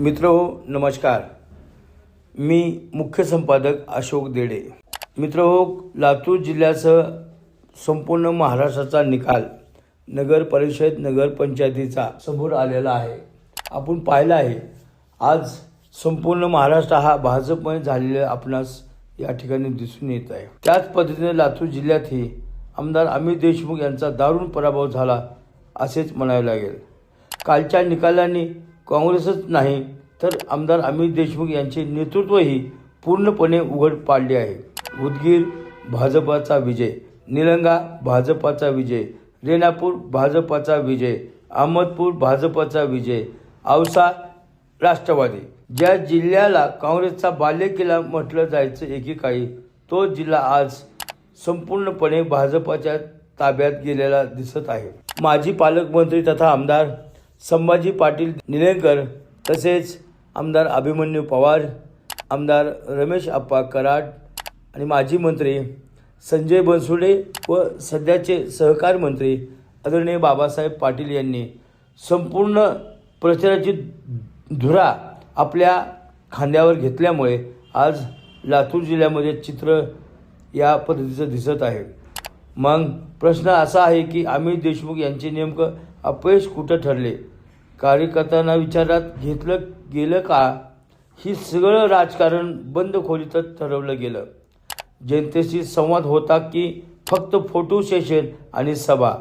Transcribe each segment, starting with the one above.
मित्र हो नमस्कार. मी मुख्य संपादक अशोक देडे. मित्र हो लातूर जिल्ह्यासह संपूर्ण महाराष्ट्राचा निकाल नगर परिषद नगरपंचायतीचा समोर आलेला आहे. आपण पाहिलं आहे आज संपूर्ण महाराष्ट्र हा भाजपमय झालेला आपणास या ठिकाणी दिसून येत आहे. त्याच पद्धतीने लातूर जिल्ह्यातही आमदार अमित देशमुख यांचा दारुण पराभव झाला असेच म्हणावे लागेल. कालच्या निकालांनी काँग्रेसच नाही तर आमदार अमित देशमुख यांचे नेतृत्वही पूर्णपणे उघड पाडले आहे. उदगीर भाजपाचा विजय. निलंगा भाजपाचा विजय. रेणापूर भाजपाचा विजय. अहमदपूर भाजपाचा विजय. औसा राष्ट्रवादी. ज्या जिल्ह्याला काँग्रेसचा बालेकिल्ला म्हटलं जायचं एकेकाळी तो जिल्हा आज संपूर्णपणे भाजपाच्या ताब्यात गेलेला दिसत आहे. माजी पालकमंत्री तथा आमदार संभाजी पाटील निलंगकर तसेच आमदार अभिमन्यू पवार आमदार रमेश आप्पा कराड आणि माजी मंत्री संजय बनसुडे व सध्याचे सहकार मंत्री आदरणीय बाबासाहेब पाटील यांनी संपूर्ण प्रचाराची धुरा आपल्या खांद्यावर घेतल्यामुळे आज लातूर जिल्ह्यामध्ये चित्र या पद्धतीचं दिसत आहे. मग प्रश्न असा आहे की अमित देशमुख यांचे नेमकं अपयश कुठं ठरले? कार्यकर्त्यांना विचारात घेतलं गेलं का? ही सगळं राजकारण बंद खोलीतच ठरवलं गेलं. जनतेशी संवाद होता की फक्त फोटो सेशन आणि सभा.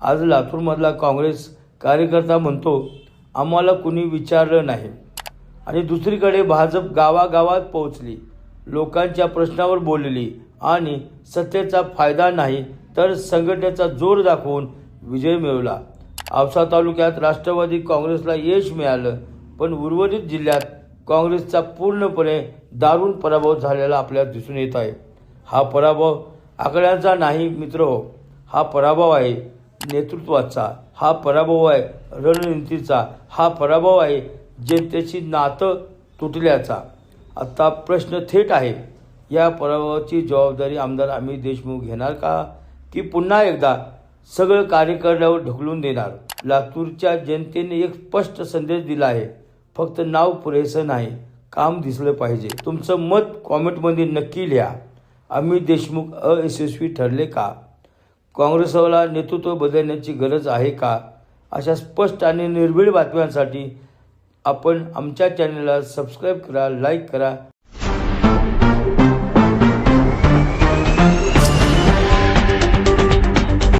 आज लातूरमधला काँग्रेस कार्यकर्ता म्हणतो आम्हाला कुणी विचारलं नाही. आणि दुसरीकडे भाजप गावागावात पोहोचली. लोकांच्या प्रश्नावर बोलली आणि सत्तेचा फायदा नाही तर संघटनेचा जोर दाखवून विजय मिळवला. औसा तालुक्यात राष्ट्रवादी काँग्रेसला यश मिळालं पण उर्वरित जिल्ह्यात काँग्रेसचा पूर्णपणे दारुण पराभव झालेला आपल्याला दिसून येत आहे. हा पराभव आकड्यांचा नाही मित्र. हो हा पराभव आहे नेतृत्वाचा. हा पराभव आहे रणनीतीचा. हा पराभव आहे जनतेशी नातं तुटल्याचा. आत्ता प्रश्न थेट आहे या पराभवाची जबाबदारी आमदार अमित देशमुख घेणार का? की पुन्हा एकदा सगळं कार्यकर्त्यावर ढकलून देणार. लातूरच्या जनतेने एक स्पष्ट संदेश दिला आहे. फक्त नाव पुरेसं नाही काम दिसलं पाहिजे. तुमचं मत कॉमेंटमध्ये नक्की लिहा. अमित देशमुख अयशस्वी ठरले का? काँग्रेसला नेतृत्व बदलण्याची गरज आहे का? अशा स्पष्ट आणि निर्भीड बातम्यांसाठी आपण आमच्या चॅनलला सबस्क्राईब करा लाईक करा.